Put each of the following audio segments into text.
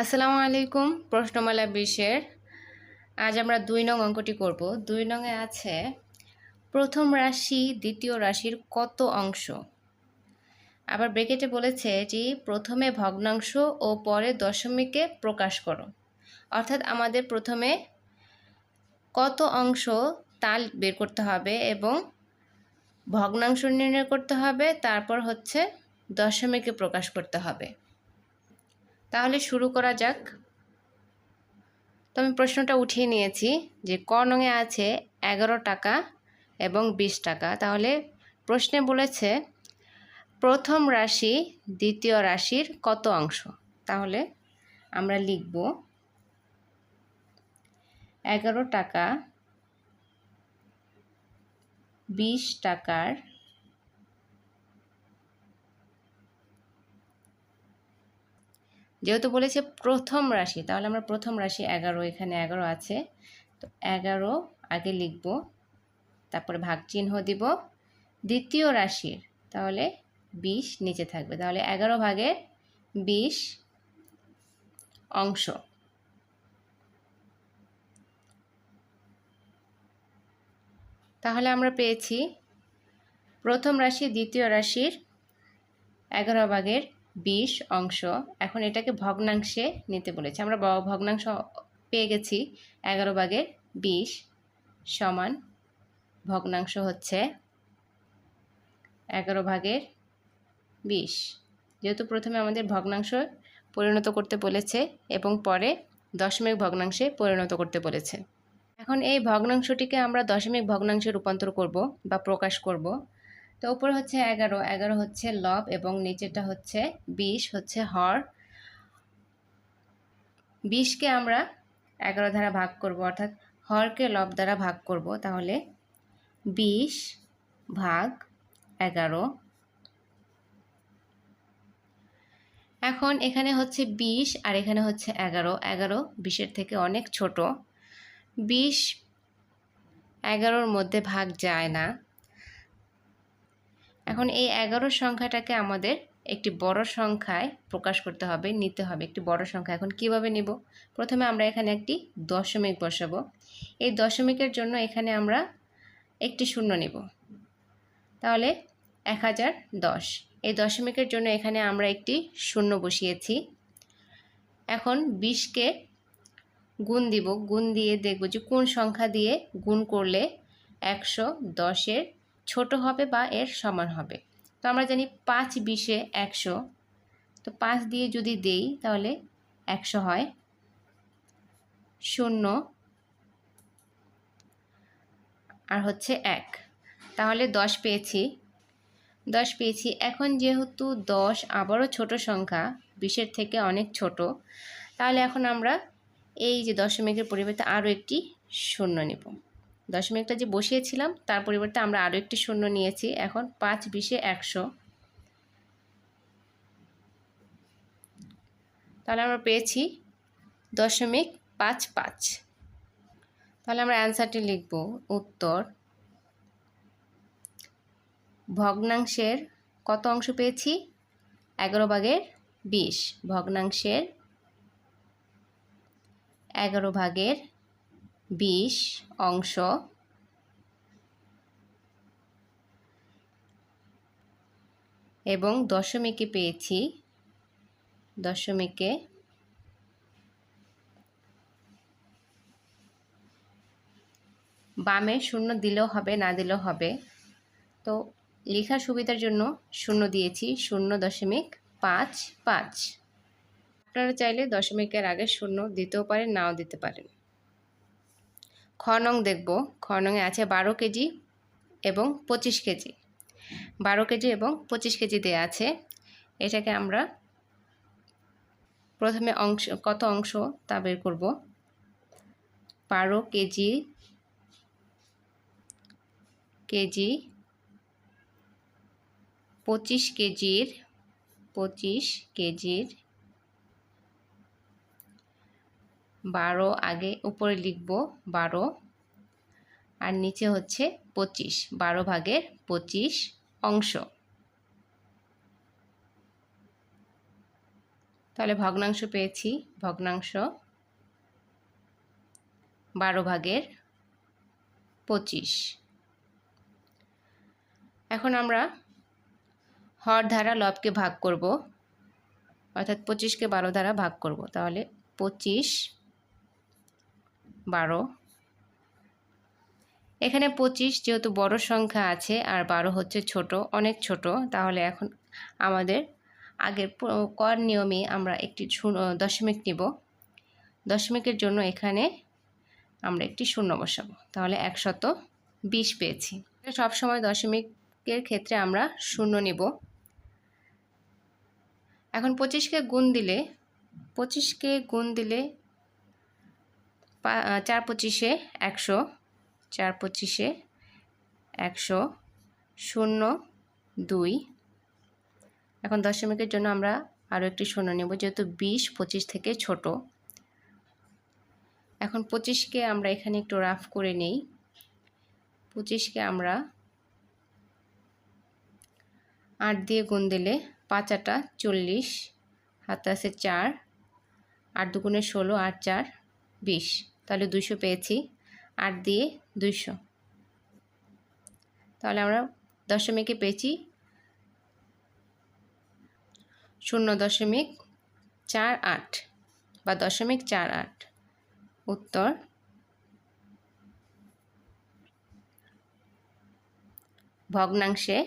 আসসালামু আলাইকুম, প্রশ্নমালা বিশের আজ আমরা দুই নং অঙ্কটি করব। দুই নংয়ে আছে, প্রথম রাশি দ্বিতীয় রাশির কত অংশ? আবার ব্রেকেটে বলেছে যে প্রথমে ভগ্নাংশ ও পরে দশমিকে প্রকাশ করো। অর্থাৎ আমাদের প্রথমে কত অংশ তাল বের করতে হবে এবং ভগ্নাংশ নির্ণয় করতে হবে, তারপর হচ্ছে দশমিকে প্রকাশ করতে হবে। তাহলে শুরু করা যাক। তো আমি প্রশ্নটা উঠিয়ে নিয়েছি যে ক নঙে আছে এগারো টাকা এবং বিশ টাকা। তাহলে প্রশ্নে বলেছে, প্রথম রাশি দ্বিতীয় রাশির কত অংশ? তাহলে আমরা লিখব, এগারো টাকা, বিশ টাকার যেহেতু বলেছে প্রথম রাশি, তাহলে আমরা প্রথম রাশি এগারো, এখানে এগারো আছে। তো এগারো, আগে লিখব, তারপরে ভাগ চিহ্ন দিব। দ্বিতীয় রাশির, তাহলে বিশ নিচে থাকবে। তাহলে এগারো ভাগের বিশ অংশ। তাহলে আমরা পেয়েছি প্রথম রাশি, দ্বিতীয় রাশির এগারো ভাগের বিশ অংশ। এখন এটাকে ভগ্নাংশে নিতে বলেছে। আমরা ভগ্নাংশ পেয়ে গেছি। এগারো ভাগের বিশ সমান ভগ্নাংশ হচ্ছে এগারো ভাগের বিশ। যেহেতু প্রথমে আমাদের ভগ্নাংশ পরিণত করতে বলেছে এবং পরে দশমিক ভগ্নাংশে পরিণত করতে বলেছে। এখন এই ভগ্নাংশটিকে আমরা দশমিক ভগ্নাংশে রূপান্তর করব বা প্রকাশ করব। তো উপরে হচ্ছে এগারো এগারো হচ্ছে লব এবং নিচেটা হচ্ছে বিশ হচ্ছে হর। বিশকে আমরা এগারো দ্বারা ভাগ করব, অর্থাৎ হরকে লব দ্বারা ভাগ করব, তাহলে বিশ ভাগ এগারো। এখন এখানে হচ্ছে বিশ আর এখানে হচ্ছে এগারো। এগারো বিশের থেকে অনেক ছোট। বিশ এগারোর মধ্যে ভাগ যায় না। এখন এই এগারো সংখ্যাটাকে আমাদের একটি বড় সংখ্যায় প্রকাশ করতে হবে, নিতে হবে। একটি বড় সংখ্যা এখন কীভাবে নিব? প্রথমে আমরা এখানে একটি দশমিক বসাবো। এই দশমিকের জন্য এখানে আমরা একটি শূন্য নিব। তাহলে এক হাজার দশ। এই দশমিকের জন্য এখানে আমরা একটি শূন্য বসিয়েছি। এখন বিশকে গুণ দিব। গুণ দিয়ে দেখব যে কোন সংখ্যা দিয়ে গুণ করলে একশো দশের ছোট হবে বা এর সমান হবে। তো আমরা জানি পাঁচ বিশে একশো। তো পাঁচ দিয়ে যদি দেই তাহলে একশো হয়। শূন্য আর হচ্ছে এক। তাহলে দশ পেয়েছি। দশ পেয়েছি। এখন যেহেতু দশ আবারও ছোট সংখ্যা, বিশের থেকে অনেক ছোট, তাহলে এখন আমরা এই যে দশমিকের পরিবর্তে আরও একটি শূন্য নেব। দশমিকটা যে বসিয়েছিলাম, তার পরিবর্তে আমরা আরও একটি শূন্য নিয়েছি। এখন পাঁচ বিশে একশো। তাহলে আমরা পেয়েছি দশমিক পাঁচ পাঁচ। তাহলে আমরা অ্যান্সারটি লিখব, উত্তর, ভগ্নাংশের কত অংশ পেয়েছি? এগারো ভাগের বিশ। ভগ্নাংশের এগারো ভাগের বিশ অংশ। এবং দশমিকে পেয়েছি। দশমিকে বামে শূন্য দিলেও হবে, না দিলেও হবে। তো লেখার সুবিধার জন্য শূন্য দিয়েছি, শূন্য দশমিক পাঁচ পাঁচ। আপনারা চাইলে দশমিকের আগে শূন্য দিতেও পারেন, নাও দিতে পারেন। খ নং দেখব। খ নংয়ে আছে বারো কেজি এবং পঁচিশ কেজি। বারো কেজি এবং পঁচিশ কেজি দেওয়া আছে। এটাকে আমরা প্রথমে অংশ, কত অংশ তা বের করব? বারো কেজি কেজি, পঁচিশ কেজির পঁচিশ কেজির বারো আগে উপরে লিখব বারো। আর নিচে হচ্ছে পঁচিশ। বারো ভাগের পঁচিশ অংশ। তাহলে ভগ্নাংশ পেয়েছি, ভগ্নাংশ। বারো ভাগের পঁচিশ। এখন আমরা হর ধারা লবকে ভাগ করব। অর্থাৎ পঁচিশকে বারো দ্বারা ভাগ করব। তাহলে পঁচিশ বারো। এখানে পঁচিশ যেহেতু বড় সংখ্যা আছে আর বারো হচ্ছে ছোট, অনেক ছোট, তাহলে এখন আমাদের আগের কর নিয়মে আমরা একটি দশমিক নিব। দশমিকের জন্য এখানে আমরা একটি শূন্য বসাবো। তাহলে একশত বিশ পেয়েছি। সবসময় দশমিকের ক্ষেত্রে আমরা শূন্য নিব। এখন পঁচিশকে গুণ দিলে, পঁচিশকে গুণ দিলে চার পঁচিশে একশো, চার পঁচিশে একশো, শূন্য, দুই। এখন দশমিকের জন্য আমরা আরও একটি শূন্য নেব, যেহেতু বিশ পঁচিশ থেকে ছোট। এখন পঁচিশকে আমরা এখানে একটু রাফ করে নেই। পঁচিশকে আমরা আট দিয়ে গুণ দিলে পাঁচ আটা চল্লিশ হাতে আছে চার, আট দুগুণে ষোলো, আট চার, বিশ। তাহলে দুশো পেয়েছি। আট দিয়ে দুইশো। তাহলে আমরা দশমিকে পেয়েছি। শূন্য দশমিক চার আট বা দশমিক চার আট। উত্তর। ভগ্নাংশে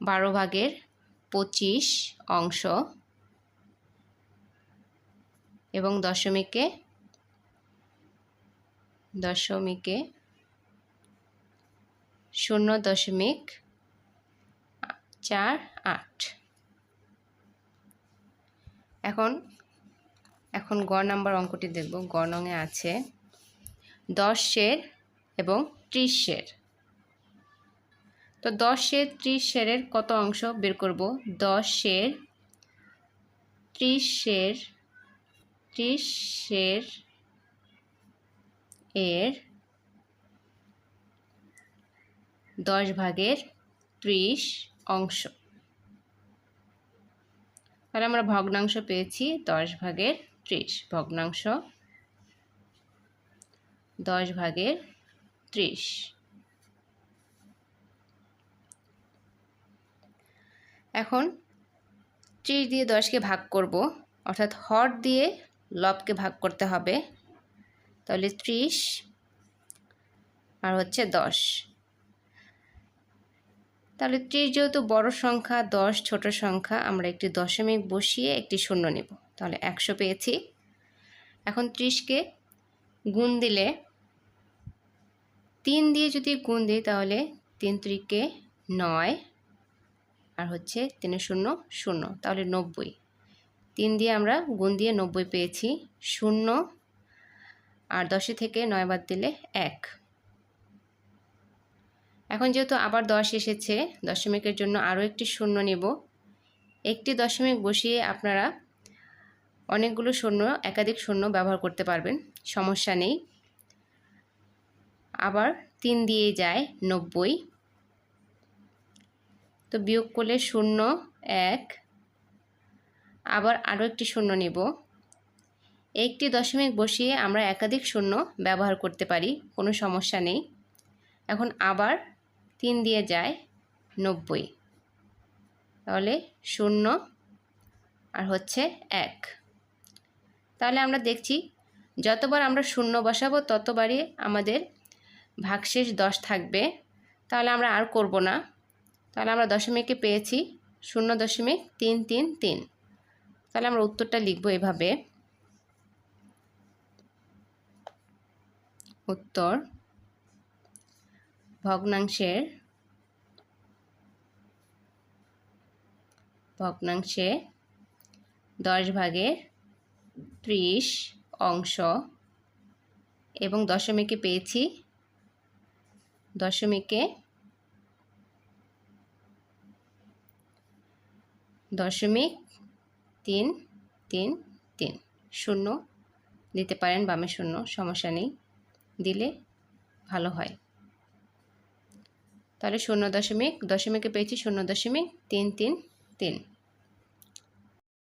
বারো ভাগের পঁচিশ অংশ এবং দশমিকে দশমিকে শূন্য দশমিক চার আট। এখন এখন গ নাম্বার অঙ্কটি দেখব। গ নঙে আছে দশ শের এবং ত্রিশ শের তো দশ শের ত্রিশ শেরের কত অংশ বের করব? দশ শের ত্রিশ শের ত্রিশ শের এর দশ ভাগের ত্রিশ অংশ। তাহলে আমরা ভগ্নাংশ পেয়েছি দশ ভাগের ত্রিশ। ভগ্নাংশ দশ ভাগের ত্রিশ। এখন ত্রিশ দিয়ে দশকে ভাগ করব, অর্থাৎ হর দিয়ে লবকে ভাগ করতে হবে। তাহলে ত্রিশ আর হচ্ছে দশ। তাহলে ত্রিশ যেহেতু বড় সংখ্যা, দশ ছোট সংখ্যা, আমরা একটি দশমিক বসিয়ে একটি শূন্য নেব। তাহলে একশো পেয়েছি। এখন ত্রিশকে গুণ দিলে তিন দিয়ে যদি গুণ দিই, তাহলে তিন ত্রিকে নয়। আর হচ্ছে তিনে শূন্য শূন্য, তাহলে নব্বই। তিন দিয়ে আমরা গুণ দিয়ে নব্বই পেয়েছি, শূন্য। আর দশে থেকে নয় বাদ দিলে এক। এখন যেহেতু আবার দশ এসেছে, দশমিকের জন্য আরও একটি শূন্য নেব। একটি দশমিক বসিয়ে আপনারা অনেকগুলো শূন্য, একাধিক শূন্য ব্যবহার করতে পারবেন, সমস্যা নেই। আবার তিন দিয়ে যায় নব্বই। তো বিয়োগ করলে শূন্য, এক। আবার আরও একটি শূন্য নেব। একটি দশমিক বসিয়ে আমরা একাধিক শূন্য ব্যবহার করতে পারি, কোনো সমস্যা নেই। এখন আবার তিন দিয়ে যায় নব্বই। তাহলে শূন্য আর হচ্ছে এক। তাহলে আমরা দেখছি যতবার আমরা শূন্য বসাবো ততবারই আমাদের ভাগশেষ দশ থাকবে। তাহলে আমরা আর করব না। তাহলে আমরা দশমিকে পেয়েছি, শূন্য দশমিক তিন তিন তিন। তাহলে আমরা উত্তরটা লিখব এভাবে। উত্তর, ভগ্নাংশের, ভগ্নাংশে দশ ভাগে ত্রিশ অংশ এবং দশমিকে পেয়েছি, দশমিকে দশমিক তিন তিন তিন। শূন্য দিতে পারেন, বামে শূন্য, সমস্যা নেই। দিলে ভালো হয়। তাহলে শূন্য দশমিক, দশমিকে পেয়েছি শূন্য দশমিক তিন তিন তিন।